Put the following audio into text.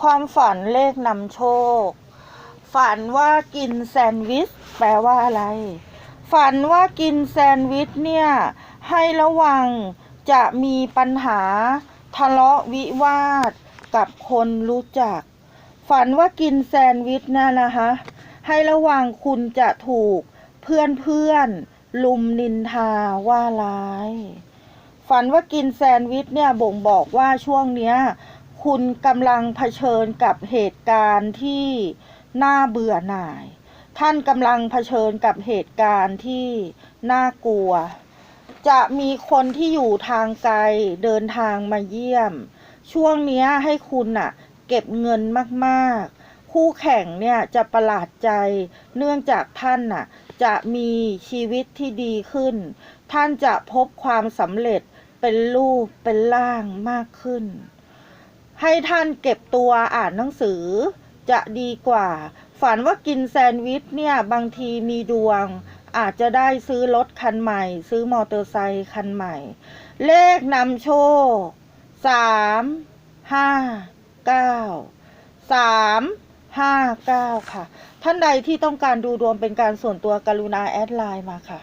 ความฝันเลขนำโชค ฝันว่ากินแซนด์วิช แปลว่าอะไร ฝันว่ากินแซนด์วิชเนี่ย ให้ระวังจะมีปัญหาทะเลาะวิวาทกับคนรู้จัก ฝันว่ากินแซนด์วิชนะนะคะ ให้ระวังคุณจะถูกเพื่อนเพื่อนลุมนินทาว่าร้าย ฝันว่ากินแซนด์วิชเนี่ยบ่งบอกว่าช่วงเนี้ย คุณกำลังเผชิญกับเหตุการณ์ที่น่าเบื่อหน่าย ท่านกำลังเผชิญกับเหตุการณ์ที่น่ากลัว จะมีคนที่อยู่ทางไกลเดินทางมาเยี่ยม ช่วงนี้ให้คุณน่ะเก็บเงินมากๆ คู่แข่งเนี่ยจะประหลาดใจ เนื่องจากท่านน่ะจะมีชีวิตที่ดีขึ้น ท่านจะพบความสำเร็จเป็นรูปเป็นร่างมากขึ้น ให้ท่านเก็บตัวอ่านหนังสือ จะดีกว่า ฝันว่ากินแซนด์วิชเนี่ย บางทีมีดวง อาจจะได้ซื้อรถคันใหม่ ซื้อมอเตอร์ไซค์คันใหม่ เลขนำโชคสามห้าเก้าสามห้าเก้าค่ะ ท่านใดที่ต้องการดูดวงเป็นการส่วนตัวกรุณาแอดไลน์มาค่ะ